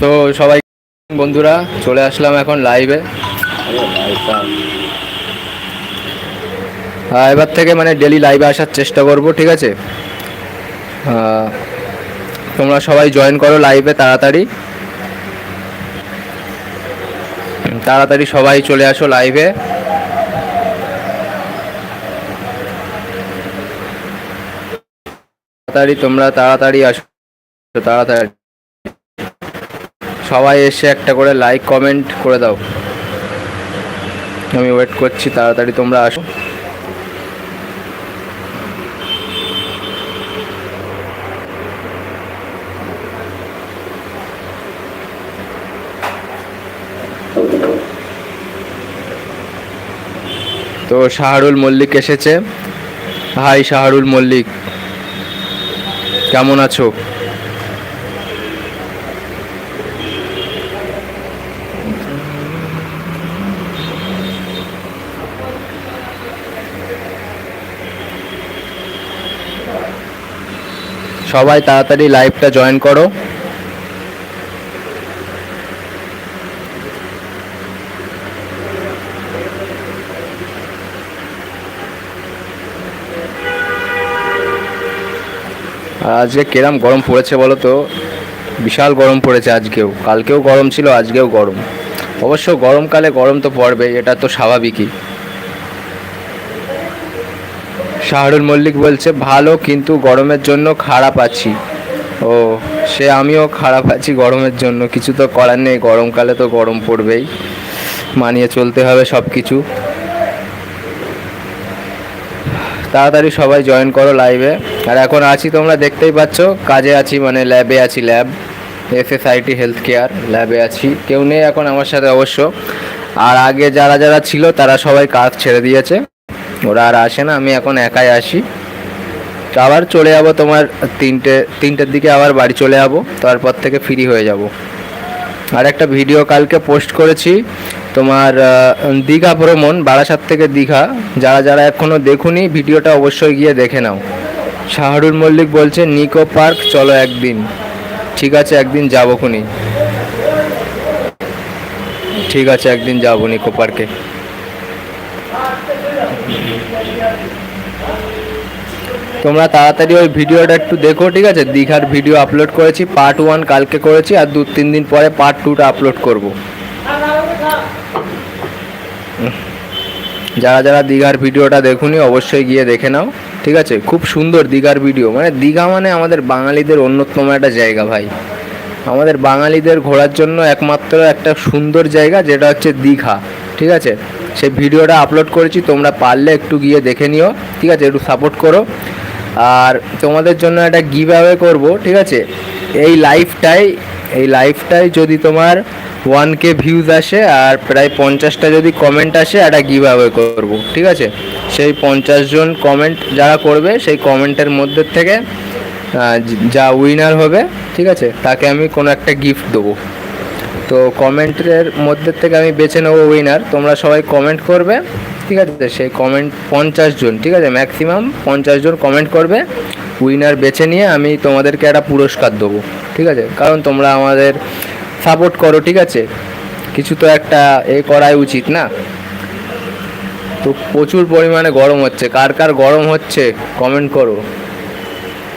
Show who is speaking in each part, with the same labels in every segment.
Speaker 1: তো সবাই, বন্ধুরা, চলে আসলাম এখন লাইভে এবার থেকে মানে ডেলি লাইভে আসার চেষ্টা করব, ঠিক আছে? তোমরা সবাই জয়েন করো লাইভে তাড়াতাড়ি। তাড়াতাড়ি সবাই চলে আসো লাইভে তাড়াতাড়ি তোমরা তাড়াতাড়ি আসো, তাড়াতাড়ি। সবাই এসে একটা করে লাইক কমেন্ট করে দাও। আমি ওয়েট করছি, তাড়াতাড়ি তোমরা আসো। তো শাহরুল মল্লিক এসেছে। হাই শাহরুল মল্লিক। কেমন আছো? সবাই তাড়াতাড়ি লাইভটা জয়েন করো। আজকে কিরম গরম পড়েছে বলো তো? বিশাল গরম পড়েছে আজকেও। কালকেও গরম ছিল, আজকেও গরম। অবশ্য গরমকালে গরম তো পড়বে এটা তো স্বাভাবিকই। শাহরুল মল্লিক বলছে, ভালো, কিন্তু গরমের জন্য খারাপ আছি। ও, সে আমিও খারাপ আছি গরমের জন্য। কিছু তো করার নেই, গরমকালে তো গরম পড়বেই। মানিয়ে চলতে হবে সব কিছু তাড়াতাড়ি সবাই জয়েন করো লাইভে আর এখন আছি তোমরা দেখতেই পাচ্ছ, কাজে আছি মানে ল্যাবে আছি ল্যাব এসএসআইটি হেলথ কেয়ার ল্যাবে আছি। কেউ নেই এখন আমার সাথে অবশ্য। আর আগে যারা যারা ছিল, তারা সবাই কাজ ছেড়ে দিয়েছে। ওরা আর আসে না, আমি এখন একাই আসি। আবার চলে যাব তোমার তিনটে, তিনটের দিকে আবার বাড়ি চলে যাব, তারপর থেকে ফ্রি হয়ে যাব। আর একটা ভিডিও কালকে পোস্ট করেছি, তোমার দীঘা ভ্রমণ, বারাসাত থেকে দীঘা। যারা যারা এখনও দেখুনি ভিডিওটা অবশ্যই গিয়ে দেখে নাও। শাহরুল মল্লিক বলছে, নিকো পার্ক, চলো একদিন। ঠিক আছে, একদিন যাব খুনি। ঠিক আছে, একদিন যাব নিকো পার্কে। তোমরা তাড়াতাড়ি ওই ভিডিওটা একটু দেখো, ঠিক আছে? দীঘার ভিডিও আপলোড করেছি পার্ট ওয়ান কালকে করেছি, আর দু, তিন দিন পরে পার্ট টুটা আপলোড করব। যারা যারা দীঘার ভিডিওটা দেখুনি, অবশ্যই গিয়ে দেখে নাও, ঠিক আছে? খুব সুন্দর দীঘার ভিডিও মানে দীঘা মানে আমাদের বাঙালিদের অন্যতম একটা জায়গা ভাই। আমাদের বাঙালিদের ঘোরার জন্য একমাত্র একটা সুন্দর জায়গা, যেটা হচ্ছে দীঘা, ঠিক আছে? সেই ভিডিওটা আপলোড করেছি, তোমরা পারলে একটু গিয়ে দেখে নিও, ঠিক আছে? একটু সাপোর্ট করো। আর তোমাদের জন্য একটা গিভ অ্যাওয়ে করব, ঠিক আছে? এই লাইফটাই এই লাইফটাই যদি তোমার ওয়ান কে ভিউজ আসে আর প্রায় পঞ্চাশটা যদি কমেন্ট আসে, একটা গিভ অ্যাওয়ে করব, ঠিক আছে? সেই পঞ্চাশ জন কমেন্ট যারা করবে, সেই কমেন্টের মধ্যে থেকে যা উইনার হবে, ঠিক আছে? তাকে আমি কোনো একটা গিফট দেবো। তো কমেন্টের মধ্যে থেকে আমি বেছে নেব উইনার তোমরা সবাই কমেন্ট করবে। ঠিক আছে সেই কমেন্ট পঞ্চাশ জন, ঠিক আছে? ম্যাক্সিমাম পঞ্চাশ জন কমেন্ট করবে। উইনার বেছে নিয়ে আমি তোমাদেরকে একটা পুরস্কার দেবো, ঠিক আছে? কারণ তোমরা আমাদের সাপোর্ট করো, ঠিক আছে? কিছু তো একটা এ করাই উচিত না? তো প্রচুর পরিমাণে গরম হচ্ছে। কার কার গরম হচ্ছে কমেন্ট করো।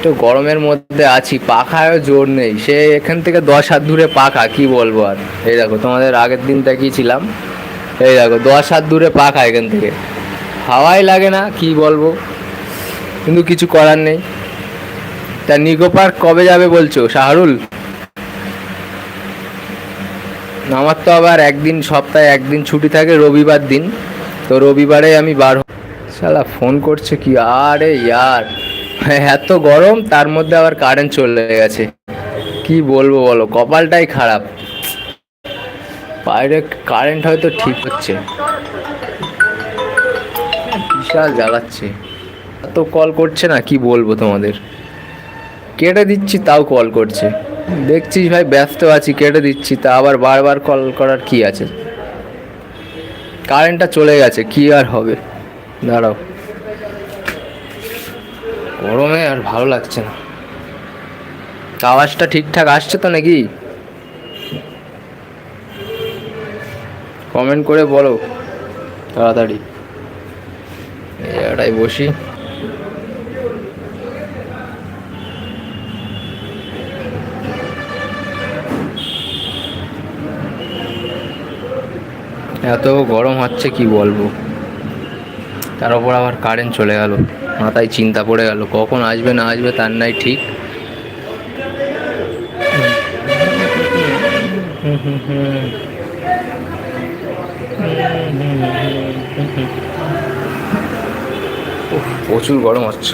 Speaker 1: তো গরমের মধ্যে আছি, পাখায়ও জোর নেই। সে এখান থেকে দশ হাত দূরে পাখা, কি বলব আর? এই দেখো, তোমাদের আগের দিন দেখিয়েছিলাম। এই দেখো, দশ হাত দূরে পাখা এখান থেকে। হাওয়াই লাগে না, কি বলব? কিন্তু কিছু করার নেই। তা নিকো পার্ক কবে যাবে বলছো? শাহরুল? আমার তো আবার একদিন, সপ্তাহে একদিন ছুটি থাকে, রবিবার দিন। তো রবিবারে আমি বার শালা ফোন করছে কি? আরে ইয়ার, এত গরম, তার মধ্যে আবার কারেন্ট চলে গেছে। কি বলব বলো? কপালটাই খারাপ। বাইরে কারেন্ট হয়তো ঠিক হচ্ছে। বিশাল জ্বালাচ্ছে। তো কল করছে না, কি বলব তোমাদের? কেটে দিচ্ছি, তাও কল করছে। দেখছিস ভাই, ব্যস্ত আছি, কেটে দিচ্ছি, তা আবার বারবার কল করার কি আছে? কারেন্টটা চলে গেছে, কি আর হবে? দাঁড়াও। গরমে আর ভালো লাগছে না। আওয়াজটা ঠিকঠাক আসছে তো নাকি? কমেন্ট করে বলো। তাড়াতাড়ি। জায়গাটায় বসি। এত গরম হচ্ছে কি বলব? তার উপর আবার কারেন্ট চলে গেল। মাথায় চিন্তা পড়ে গেল কখন আসবে না আসবে তার নাই ঠিক। উফ, প্রচুর গরম হচ্ছে।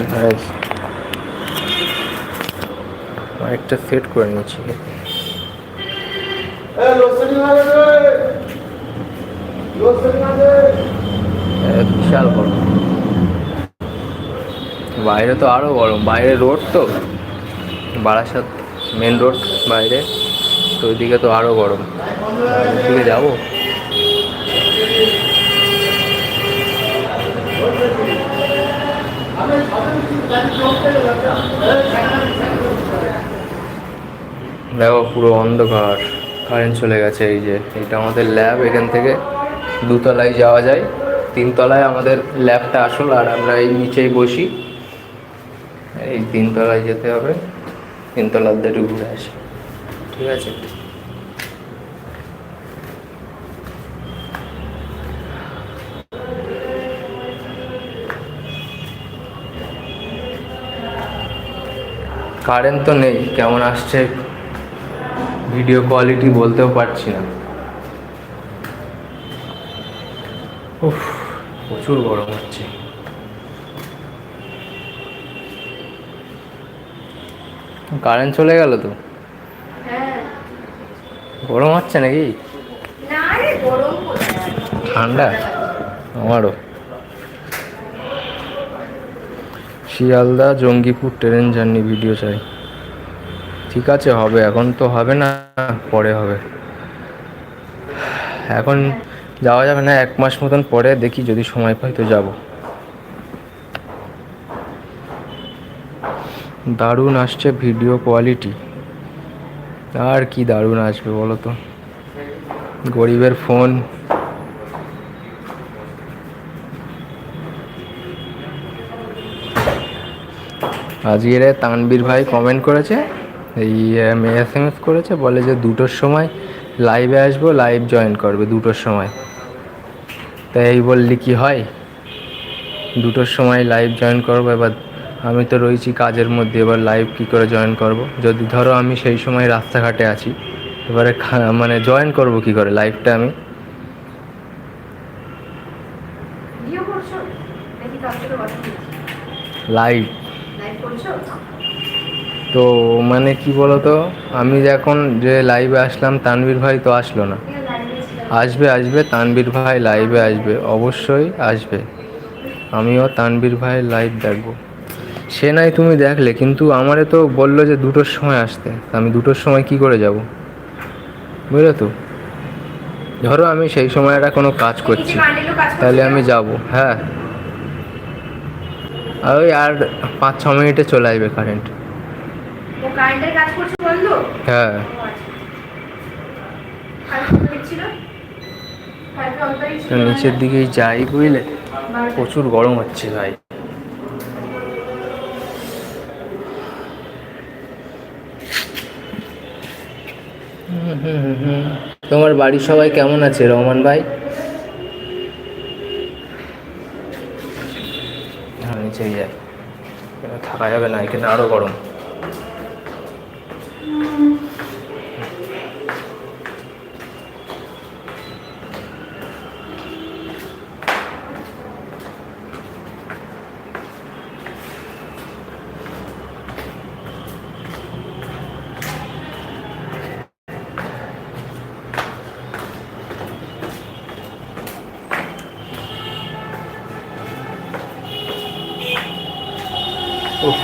Speaker 1: ভাই একটা সেট করে নিয়েছি। বিশাল গরম। বাইরে তো আরও গরম। বাইরে রোড তো। বারাসাত মেন রোড বাইরে। তো ওইদিকে তো আরও গরম। ওইদিকে যাব? দেখো পুরো অন্ধকার কারেন্ট চলে গেছে, এই যে, এটা আমাদের ল্যাব এখান থেকে দুতলায় যাওয়া যায়। তিনতলায় আমাদের ল্যাবটা আসল, আর আমরা এই নিচেই বসি। এই তিনতলায় যেতে হবে তিনতলার দিকে ঘুরে আসি। ঠিক আছে? কারেন্ট তো নেই, কেমন আসছে? ভিডিও কোয়ালিটি বলতেও পারছি না। উফ প্রচুর গরম হচ্ছে। কারেন্ট চলে গেল তো?
Speaker 2: হ্যাঁ।
Speaker 1: গরম হচ্ছে নাকি? ঠান্ডা? আমারও। Sealdah Jangipur train journey video চাই। ঠিক আছে, হবে। এখন তো হবে না, পরে হবে। এখন যাওয়া যাবে না, এক মাস মতন পরে দেখি, যদি সময় পাই তো যাব। দারুণ আসছে ভিডিও কোয়ালিটি। আর কি দারুণ আসবে বলো তো? গরিবের ফোন। আজকের এ তানবীর ভাই কমেন্ট করেছে এই এস এম এস করেছে বলে যে দুটোর সময় লাইভে আসব লাইভ জয়েন করবে দুটোর সময়। তাই এই বললি কি হয়? দুটোর সময় লাইভ জয়েন করব এবার আমি তো রয়েছি কাজের মধ্যে এবার লাইভ কি করে জয়েন করব? যদি ধরো আমি সেই সময় রাস্তাঘাটে আছি এবারে মানে জয়েন করব কি করে লাইভটা আমি? লাইভ তো মানে কি বলতো আমি যখন যে লাইভে আসলাম তানভীর ভাই তো আসলো না। আসবে আসবে তানবীর ভাই লাইভে আসবে অবশ্যই আসবে। আমিও তানবীর ভাই লাইভ দেখব। সে নাই তুমি দেখলে কিন্তু আমারে তো বলল যে দুটোর সময় আসতে। আমি দুটোর সময় কি করে যাব? বুঝলে তো? ধরো আমি সেই সময় একটা কোনো কাজ করছি।
Speaker 2: কান্ডিলো কাজ করছ?
Speaker 1: তাহলে আমি যাব হ্যাঁ। আর ওই আর পাঁচ ছ মিনিটে চলে আসবে কারেন্ট
Speaker 2: ও কারেন্টের কাজ করছ বলল
Speaker 1: হ্যাঁ। নিচের দিকেই যাই বুঝলে? প্রচুর গরম হচ্ছে ভাই। তোমার বাড়ির সবাই কেমন আছে রহমান ভাই? হ্যাঁ নিচে যাই। থাকা যাবে না এখানে আরও গরম উফ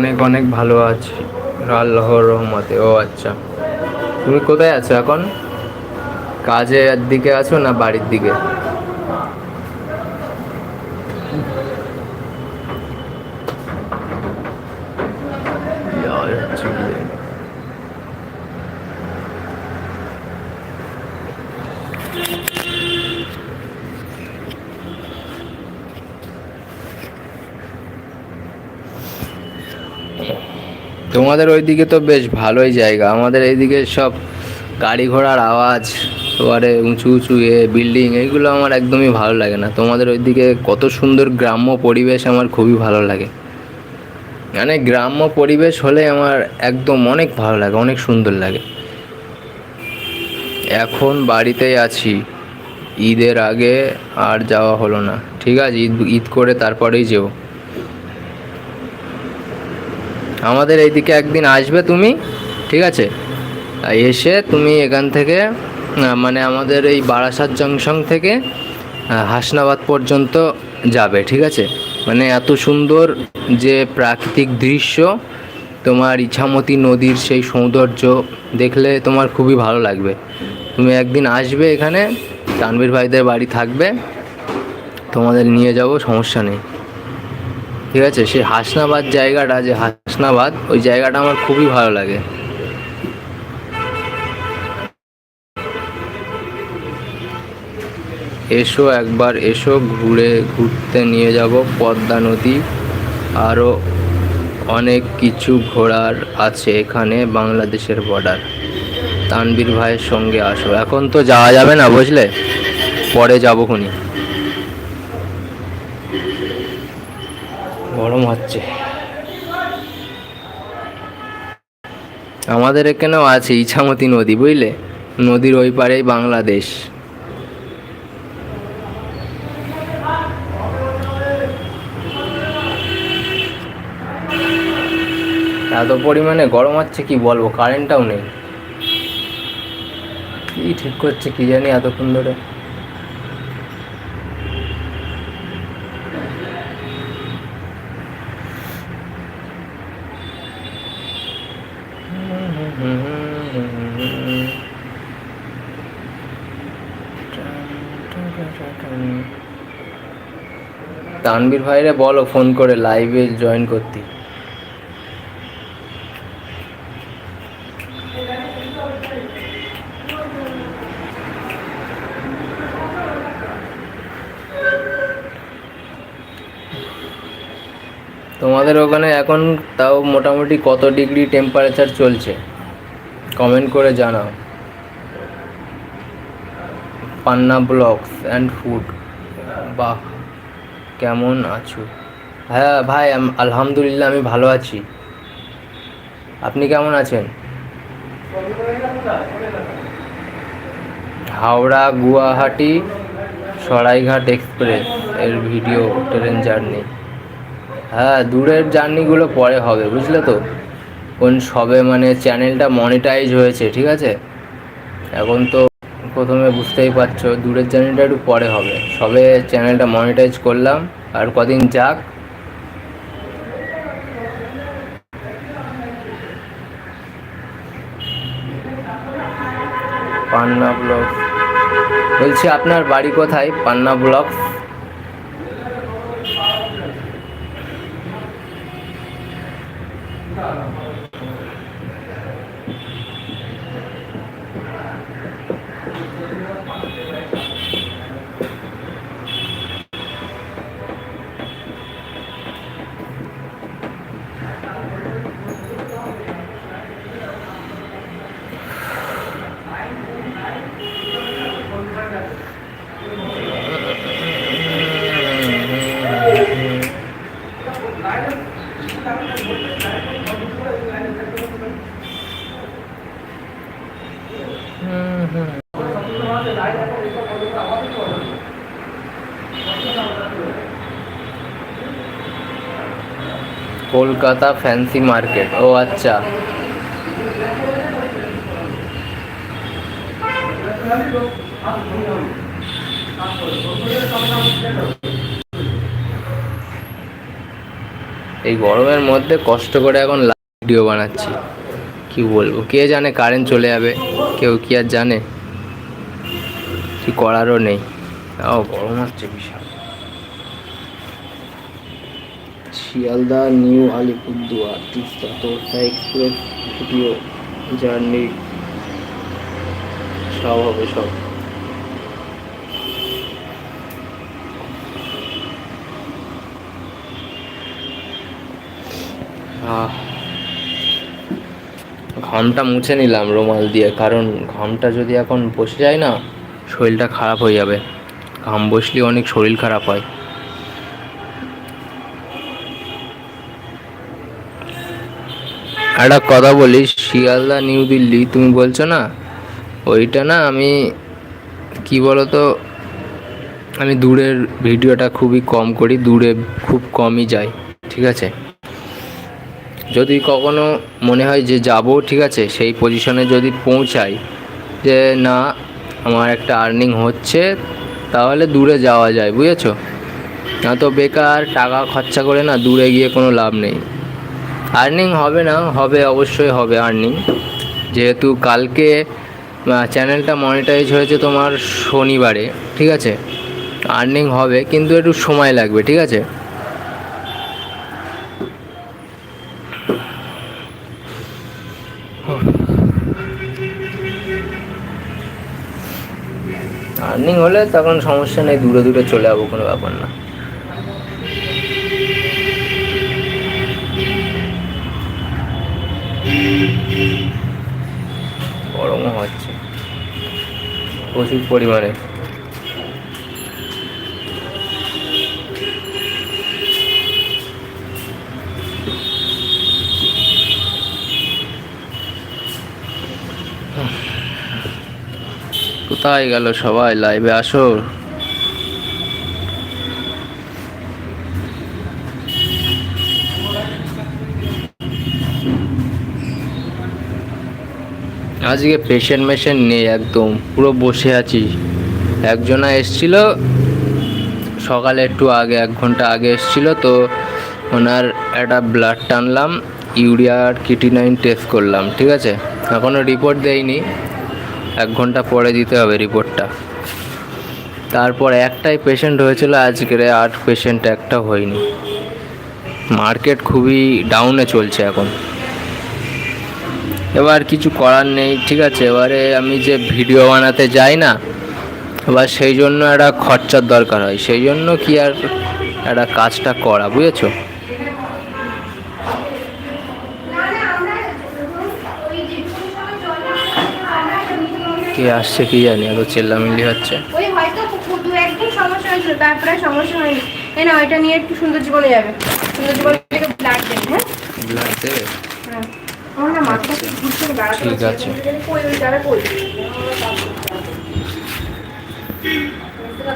Speaker 1: অনেক অনেক ভালো আছি। আল্লাহর রহমতে। ও আচ্ছা। তুমি কোথায় আছো এখন? কাজের দিকে আছো না বাড়ির দিকে? তোমাদের ওইদিকে তো বেশ ভালোই জায়গা। আমাদের এইদিকে সব গাড়ি ঘোড়ার আওয়াজ, এবারে উঁচু উঁচু এ বিল্ডিং এইগুলো আমার একদমই ভালো লাগে না। তোমাদের ওইদিকে কত সুন্দর গ্রাম্য পরিবেশ আমার খুবই ভালো লাগে। মানে গ্রাম্য পরিবেশ হলে আমার একদম অনেক ভালো লাগে, অনেক সুন্দর লাগে। এখন বাড়িতেই আছি। ঈদের আগে আর যাওয়া হলো না। ঠিক আছে, ঈদ ঈদ করে তারপরেই যেও। আমাদের এইদিকে একদিন আসবে তুমি, ঠিক আছে? এসে তুমি এখান থেকে মানে আমাদের এই বারাসাত জংশন থেকে হাসনাবাদ পর্যন্ত যাবে, ঠিক আছে? মানে এত সুন্দর যে প্রাকৃতিক দৃশ্য, তোমার ইছামতি নদীর সেই সৌন্দর্য দেখলে তোমার খুবই ভালো লাগবে। তুমি একদিন আসবে এখানে তানবীর ভাইদের বাড়ি থাকবে, তোমাদের নিয়ে যাব, সমস্যা নেই। ঠিক আছে? সেই হাসনাবাদ জায়গাটা, যে হাসনাবাদ, ওই জায়গাটা আমার খুবই ভালো লাগে। এসো একবার, এসো ঘুরে, ঘুরতে নিয়ে যাব পদ্মা নদী। আরও অনেক কিছু ঘোরার আছে এখানে বাংলাদেশের বর্ডার তানবীর ভাইয়ের সঙ্গে আসো। এখন তো যাওয়া যাবে না, বুঝলে? পরে যাব খুনি। গরম হচ্ছে। আমাদের এখানেও আছে ইছামতি নদী, বুঝলে? নদীর ওই পারেই বাংলাদেশ। এত পরিমাণে গরম হচ্ছে কি বলব? কারেন্টটাও নেই। কি ঠিক করছে কি জানি এতক্ষণ ধরে। তানবীর ভাইরে বলো ফোন করে লাইভে জয়েন করতে। তোমাদের ওখানে এখন তাও মোটামুটি কত ডিগ্রি টেম্পারেচার চলছে? কমেন্ট করে জানাও। পান্না ব্লগস অ্যান্ড ফুড বাহ। কেমন আছো? হ্যাঁ ভাই আলহামদুলিল্লাহ আমি ভালো আছি। আপনি কেমন আছেন? হাওড়া গুয়াহাটি সরাইঘাট এক্সপ্রেস এর ভিডিও ট্রেন জার্নি। হ্যাঁ দূরের জার্নিগুলো পরে হবে, বুঝলে তো? কোন সবে মানে চ্যানেলটা মনিটাইজ হয়েছে, ঠিক আছে? এখন তো প্রথমে বুঝতেই পারছ, দূরের জার্নিটা একটু পরে হবে। সবে চ্যানেলটা মনিটাইজ করলাম, আর কদিন যাক। পান্না ব্লক বলছি, আপনার বাড়ি কোথায়? Panna blog. Kolkata fancy market. ও আচ্ছা। এই গরমের মধ্যে কষ্ট করে এখন ভিডিও বানাচ্ছি। কি বলব? কে জানে কারেন্ট চলে যাবে? কেউ কি আর জানে? কি করারও নেই। ও গরম হচ্ছে বিশাল। Sealdah new Alipurduar Teesta Torsa express video journey সব হবে সব। ঘামটা মুছে নিলাম রুমাল দিয়ে কারণ ঘামটা যদি এখন বসে যায় না শরীরটা খারাপ হয়ে যাবে। ঘাম বসলে অনেক শরীর খারাপ হয়। একটা কথা বলি, শিয়ালদা, নিউ দিল্লি, তুমি বলছো না? ওইটা না আমি, কি বলতো, আমি দূরের ভিডিওটা খুবই কম করি, দূরে খুব কমই যাই, ঠিক আছে? যদি কখনো মনে হয় যে যাব, ঠিক আছে? সেই পজিশনে যদি পৌঁছাই, যে না আমার একটা আর্নিং হচ্ছে, তাহলে দূরে যাওয়া যায়, বুঝেছ? না তো বেকার, টাকা খরচা করে না দূরে গিয়ে কোনো লাভ নেই। আর্নিং হবে না, হবে অবশ্যই হবে আর্নিং যেহেতু কালকে চ্যানেলটা মনিটাইজ হয়েছে তোমার শনিবারে, ঠিক আছে? আর্নিং হবে, কিন্তু একটু সময় লাগবে, ঠিক আছে আর্নিং হলে তখন সমস্যা নেই, দূরে দূরে চলে যাব, কোনো ব্যাপার না। গরমও হচ্ছে। প্রচুর পরিমাণে। কোথায় গেল সবাই লাইভে আসো? আজকে পেশেন্ট মেশেন্ট নেই একদম, পুরো বসে আছি। একজনা এসছিল, সকালে একটু আগে, এক ঘণ্টা আগে এসছিল, তো ওনার একটা ব্লাড টানলাম ইউরিয়া ইউরিয়ার কিটিনাইন টেস্ট করলাম, ঠিক আছে? এখনও রিপোর্ট দেয়নি। এক ঘণ্টা পরে দিতে হবে রিপোর্টটা। তারপর একটাই পেশেন্ট হয়েছিল, আজকের আর পেশেন্ট একটা হয়নি। মার্কেট খুবই ডাউনে চলছে এখন। এবার কিছু করার নেই, ঠিক আছে? এবারে আমি যে ভিডিও বানাতে যাই না, এবার সেই জন্য একটা খরচার দরকার হয়। সেই জন্য কি আর একটা কাজটা করা, বুঝেছ? কে আসছে কি জানি এত চেল্লামিল্লি হচ্ছে।
Speaker 2: ওই হয়তো দু একদিন সমস্যা হয়েছিল তারপরে সমস্যা হয়নি। এই না ওইটা নিয়ে একটু সুন্দর জীবনে যাবে। সুন্দর জীবন থেকে ব্লাড দেবে হ্যাঁ?
Speaker 1: ব্লাড দেবে?
Speaker 2: হ্যাঁ। আমার না মাথা ঘুরছে বেড়াতে
Speaker 1: ঠিক আছে।
Speaker 2: কই ওই যারা কই?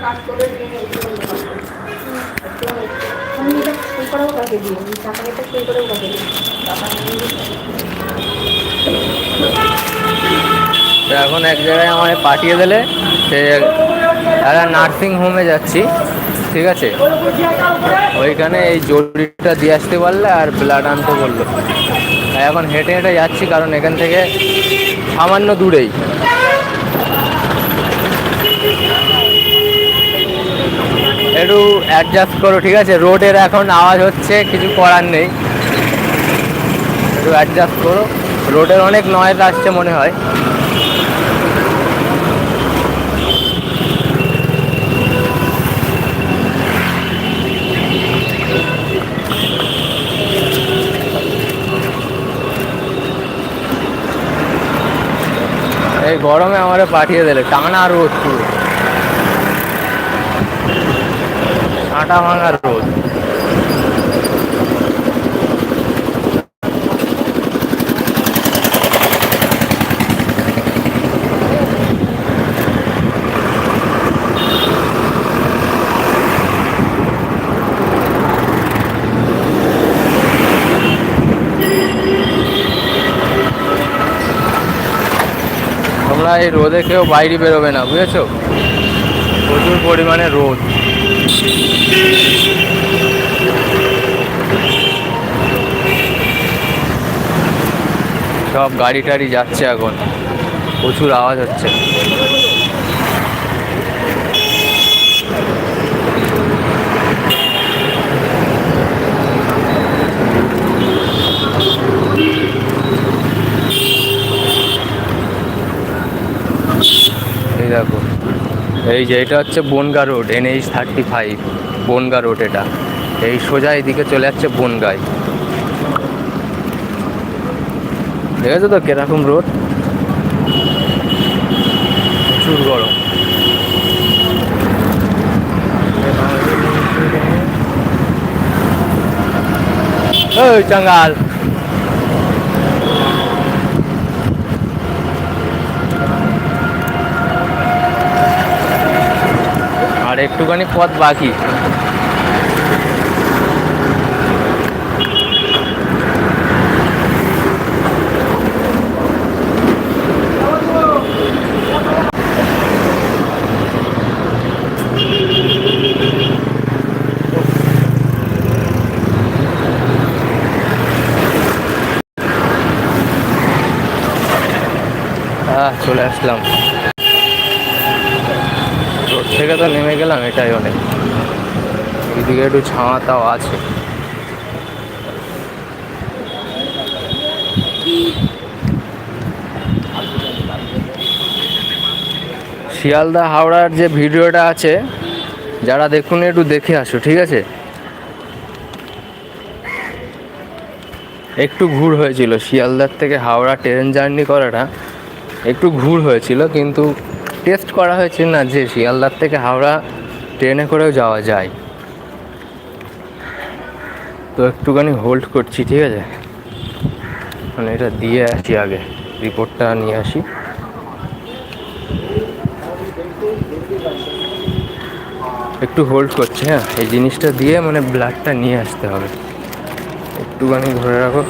Speaker 2: কাজ করে আমি এটা সই করাও কাকে দিই টাকা এটা সই করেও কাকে দিই টাকা
Speaker 1: তো এখন এক জায়গায় আমায় পাঠিয়ে দিলে, সে একটা নার্সিং হোমে যাচ্ছি, ঠিক আছে? ওইখানে এই জরুরিটা দিয়ে আসতে পারলে আর ব্লাড আনতে বলল। এখন হেঁটে হেঁটে যাচ্ছি, কারণ এখান থেকে সামান্য দূরেই। একটু অ্যাডজাস্ট করো, ঠিক আছে? রোডের এখন আওয়াজ হচ্ছে, কিছু করার নেই। একটু অ্যাডজাস্ট করো। রোডের অনেক নয়েজ আসছে মনে হয়। গরমে আমারে পাঠিয়ে দিলে টানা রোদ পুরো। কাঁটা ভাঙা রোদ। এই রোদে কেউ বাইরে বেরোবে না, বুঝেছ? প্রচুর পরিমাণে রোদ। সব গাড়ি টাড়ি যাচ্ছে এখন। প্রচুর আওয়াজ হচ্ছে এই দেখো এই যে এটা হচ্ছে Bangaon road NH thirty five Bangaon road এটা। এই সোজা এদিকে চলে যাচ্ছে বনগায় দেখেছ তো কীরকম রোড? প্রচুর গরম। ওই চাঙ্গাল। একটুখানি পথ বাকি। চলে আসলাম রোড থেকে তো নেমে গেলাম এটাই অনেক এদিকে একটু ছাওয়া তাও আছে। শিয়ালদা হাওড়ার যে ভিডিওটা আছে, যারা দেখুন, একটু দেখে আসো, ঠিক আছে? একটু ঘুর হয়েছিল। শিয়ালদার থেকে হাওড়া ট্রেন জার্নি করাটা একটু ঘুর হয়েছিল, কিন্তু টেস্ট করা হয়েছে না যে শিয়ালদার থেকে হাওড়া ট্রেনে করেও যাওয়া যায়। তো একটুখানি হোল্ড করছি, ঠিক আছে? মানে এটা দিয়ে আসি আগে। রিপোর্টটা নিয়ে আসি। একটু হোল্ড করছি হ্যাঁ? এই জিনিসটা দিয়ে মানে ব্লাডটা নিয়ে আসতে হবে। একটুখানি ধরে রাখো।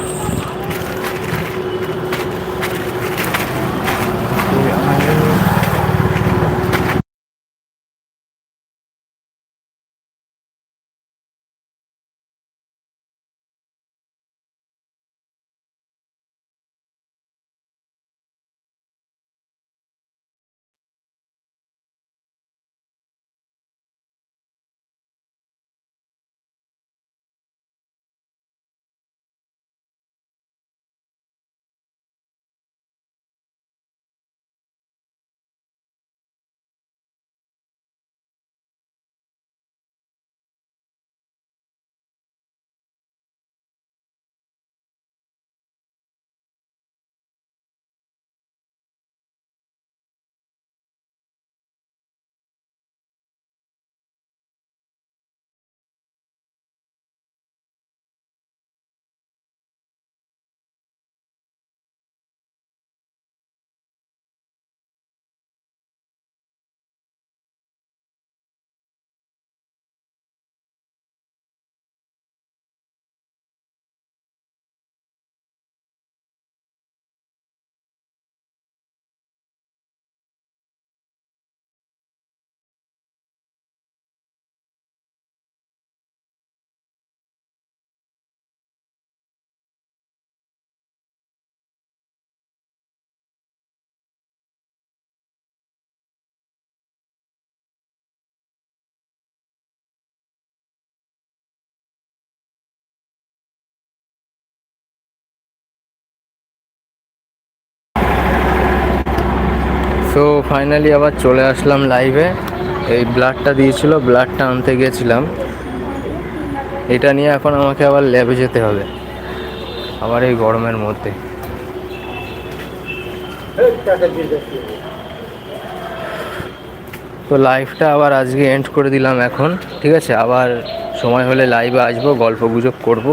Speaker 1: সো ফাইনালি আবার চলে আসলাম লাইভে এই ব্লাডটা দিয়েছিল ব্লাডটা আনতে গেছিলাম। এটা নিয়ে এখন আমাকে আবার ল্যাবে যেতে হবে। আবার এই গরমের মধ্যে। তো লাইভটা আবার আজকে এন্ড করে দিলাম এখন। ঠিক আছে, আবার সময় হলে লাইভে আসব, গল্প গুজব করব।